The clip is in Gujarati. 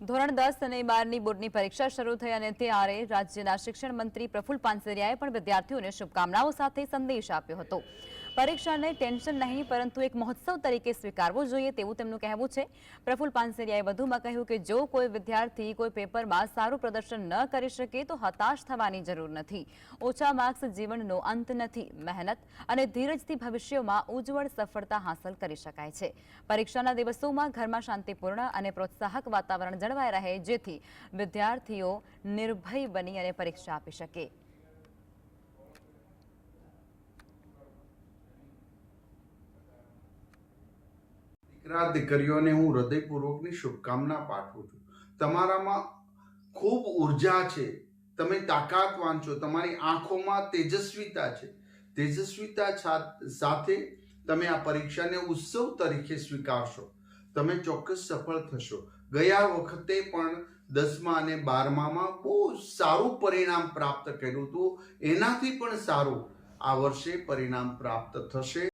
ધોરણ દસ અને બારની બોર્ડની પરીક્ષા શરૂ થઈ અને ત્યારે રાજ્યના શિક્ષણ મંત્રી પ્રફુલ પાનસરિયાએ પણ વિદ્યાર્થીઓને શુભકામનાઓ સાથે સંદેશ આપ્યો હતો. પરીક્ષાને ટેન્શન નહીં, પરંતુ એક મહોત્સવ તરીકે સ્વીકારવો જોઈએ તેવું તેમનું કહેવું છે. પ્રફુલ પાનસેરિયાએ વધુમાં કહ્યું કે જો કોઈ વિદ્યાર્થી કોઈ પેપરમાં સારું પ્રદર્શન ન કરી શકે, તો હતાશ થવાની જરૂર નથી. ઓછા માર્ક્સ જીવનનો અંત નથી, મહેનત અને ધીરજથી ભવિષ્યમાં ઉજ્જવળ સફળતા હાંસલ કરી શકાય છે. પરીક્ષાના દિવસોમાં ઘરમાં શાંતિપૂર્ણ અને પ્રોત્સાહક વાતાવરણ જળવાઈ રહે, જેથી વિદ્યાર્થીઓ નિર્ભય બની અને પરીક્ષા આપી શકે. દીકરા દીકરીઓને હું હૃદયપૂર્વકની શુભકામના પાઠવું છું. તમારામાં ખૂબ ઊર્જા છે. તમે તાકાતવાન છો. તમારી આંખોમાં તેજસ્વીતા છે. તેજસ્વીતા સાથે તમે આ પરીક્ષાને ઉત્સવ તરીકે સ્વીકારશો. તમે ચોક્કસ સફળ થશો. ગયા વખતે પણ દસમા અને બારમામાં બહુ સારું પરિણામ પ્રાપ્ત કર્યું હતું. એનાથી પણ સારું. આ વર્ષે પરિણામ પ્રાપ્ત થશે.